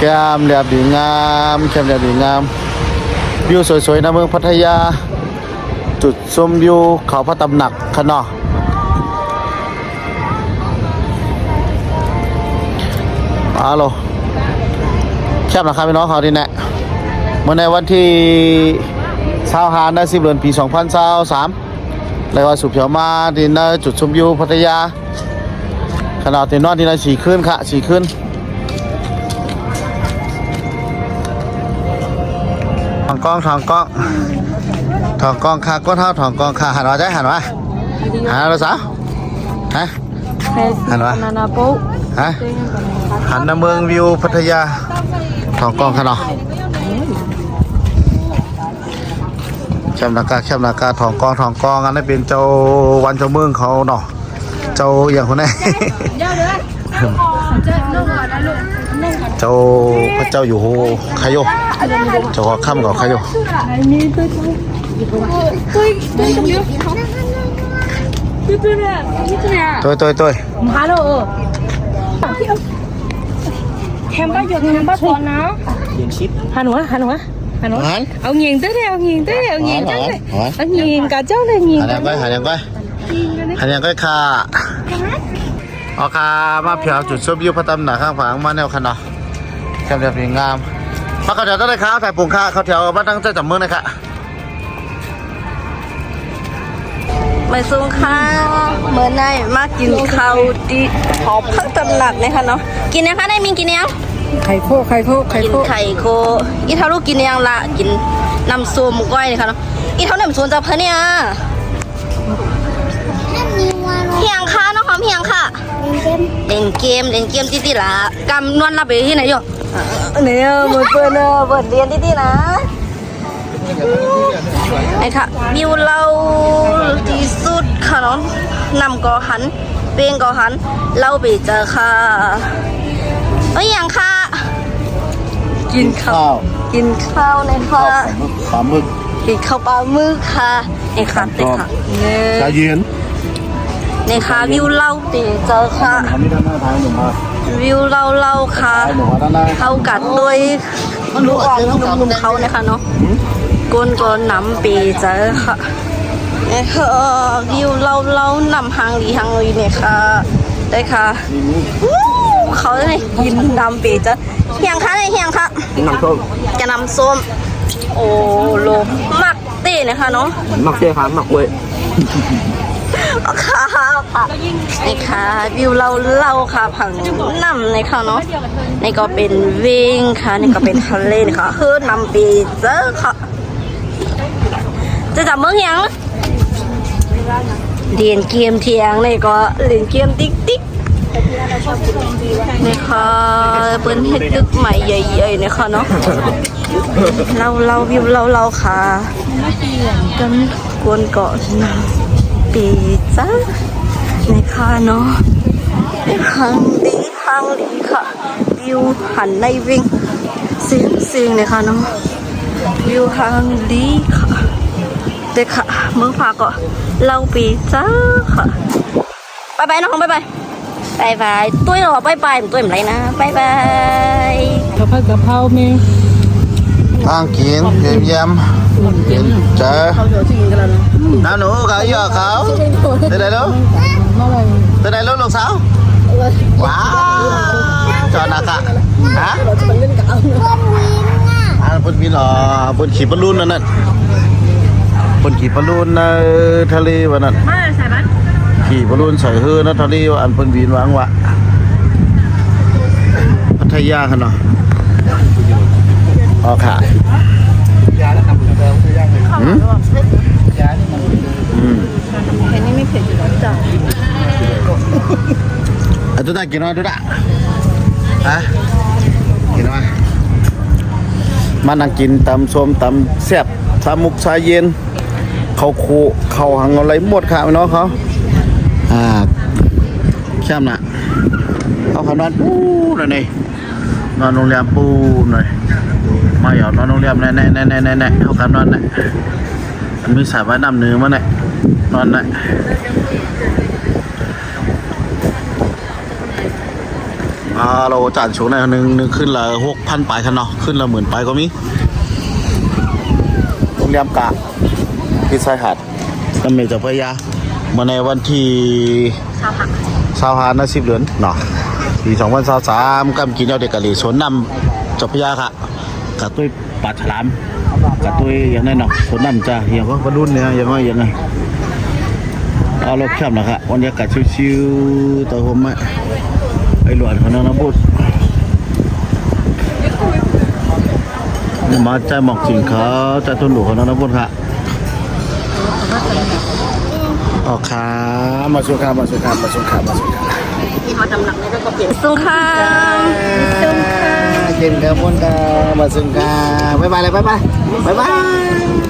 แก้มแดดดีงามแก้มแดดดีงามวิวสวยๆนะเมืองพัทยา จุดชมวิวเขาพระตำหนักคะเนาะฮัลโหลแคบนะครับพี่น้องเขาดีแน่เมื่อในวันที่ช้าหานะสิบเดือนปี2023แล้วก็สุเพียวมาที่นะจุดชมวิวพัทยา ขนาดที่นอนที่นะสี่ขึ้นค่ะสี่ขึ้น กล้องถองกล้องถองกล้องค่ะก้นเท้าถองกล้องค่ะหันมาใจหันมาหันมาสาวฮะหันวะ Banana boat. ฮะหันน้ำเมืองวิวพัทยาถองกล้องค่ะเนาะแคมนากาแคมนากาถองกล้องถองกล้องอันนั้นเป็นเจ้าวันเจ้าเมืองเขาเนาะเจ้าอย่างคนไหน เจ้าพระเจ้าอยู่โฮคายโยเจ้าขอข้ามก่อนคายโยตัวตัวตัวฮัลโหลแฮมบ้าหยกแฮมบ้าตอนนะฮันหัวฮันหัวฮันหัวเอาเงียงเต้เลยเเงียงเต้เลยเเงียงเต้เลยเอาเงียงกับเจ้าเลยเงียงหันยังไปหันยังไปหันยังไปค่ะ เอาค่ะมาเพียวจุดชมวิวพระตำหนักข้างฝางมาแนวคันเนาะแคมเดียวงามมาเขาแถวต้นเลยครับถ่ายปุ่งค่ะเขาแถวบ้านตั้งใจจับมือหนะค่ะมาซุงข้าวเมื่อไหนมากินข้าวดีหอมพักตำหนักนะคะเนาะกินนะคะได้มินกินยัง Khải khô, khải khô, กินไข่โคอีเท่าลูกกินยังละกินน้ำส้มก้อยนะคะเนาะอีเท่าน้ำส้มจะเพิ่นเนี่ย เพียงค่ะน้องหอมเพียงค่ะเล่นเกมเล่นเกมติดๆละกำนวลรับไปที่ไหนอยู่เนี่ยมือเปิ้ลเนอะเปิดเรียนติดๆนะไอ้ค่ะวิวเราที่สุดค่ะเนาะนำกอหันเปลงกอหันเล่าไปเจอค่ะเอ้ยยังค่ะ กินข้าว กินข้าวในค่ะปลาหมึกกินข้าวปลาหมึกค่ะนี่ค่ะนี่ค่ะเนี่ชายเย็น นี่ค่ะวิวเล่าปีเจอค่ะอันนี้ท่านหน้าทางหนุ่มมาวิวเล่าเล่าค่ะหนุ่มมาด้านหน้าเข้ากัดด้วยลูกอ่อนนุ่มๆเขานะคะเนาะก้นก็น้ำปีเจอค่ะนี่ค่ะวิวเล่าเล่านำหางหลีหางลีเนี่ยค่ะ ได้ค่ะวู้เขาเลยกินน้ำปีเจอเฮียงค่ะเลยเฮียงค่ะน้ำส้มจะนำส้มโอ้โลมักเต้นะคะเนาะหมักเชี่ยครับหมักเว้ยค่ะ ค่ะนี่ค่ะวิวเราเล่าค่ะผังน้ำในค่ะเนาะนี่ก็เป็นเวงค่ะนี่ก็เป็นทะเลนะคะเฮือนำปีเจอค่ะจะจับเมืองยังเรียนเกมเทียงนี่ก็เรียนเกมติ๊กติ๊กนี่ค่ะเปิ้นเฮ็ดตึกใหม่ใหญ่ๆนี่ค่ะเนาะเราเราวิวเราเราค่ะกันกวนเกาะน้ำปีจ้า ในค่ะเนาะในหางดีหางดีค่ะ วิวหันในวิ่งเสียงเสียงเลยค่ะเนาะวิวหางดีค่ะเด็กค่ะเมืองพาก็เราปีจ้าค่ะบายบายน้องบายบายบายบายตุ้ยเหรอบายบายตุ้ยเหมือนไรนะบายบาย Cà phê cà phao mê. ทางกินเยี่ยมเยี่ยมเจอน้าหนูเขาเยอะเขาไปไหนลูกไปไหนลูกลูกสาวว้าวจอนักอะฮะอ่าปุ่นวินเหรอปุ่นขี่บอลลูนนั่นน่ะปุ่นขี่บอลลูนในทะเลวันนั้น Má là xài bánh. ขี่บอลลูนใส่เฮือนะทะเลว่าอันปุ่นวินวางวะพัทยาขนาดอ๋อค่ะ อืมอืมอันนี้ไม่เผ็ดอยู่แล้วจ้ะอะตัวตากินหน่อยตัวตาฮะกินหน่อยมานั่งกินตำส้มตำแซ่บสามุกชาเย็นเขาโคเขาหังอะไรหมดค่ะน้องเขาอ่าแช่มนะเอาเขานอนปูหน่อยนี่นอนโรงแรมปูหน่อย มาหยอดนอนโรงแรมแน่แน่แน่แน่แน่แน่เขากันนอนแน่มันมีสายว่ายน้ำเนื้อมาแน่นอนแน่อ่าเราจ่ายช่วงไหนหนึ่งหนึ่งขึ้นละหกพันปลายคันเนาะขึ้นละหมื่นปลายก็มีโรงแรมกะที่ชายหาดน้ำเมเจ้าพระยามาในวันที่ชาวผักสาวหานาสิบเดือนเนาะปีสองพันสามสามกำกินเอาเด็กกะหรี่สวนนำเจ้าพระยาค่ะ กะตุ้ยปลาฉลามกะตุ้ยอย่างนั้นเนาะสวนนำจ้าอย่างว่ากระดุนเนี่ยอย่างว่าอย่างไงเอารถแคบนะครับบรรยากาศชิวๆแต่ผมอะไอหลวนของน้องน้ำบุตรมาใจหมอกสิงเขาใจต้นหลูของน้องน้ำบุตรค่ะออกขามาสุขามาสุขามาสุขามาสุขาสงครามเก่งกับมนกับมาสุขาบ๊ายบายเลยบ๊ายบายบ๊ายบาย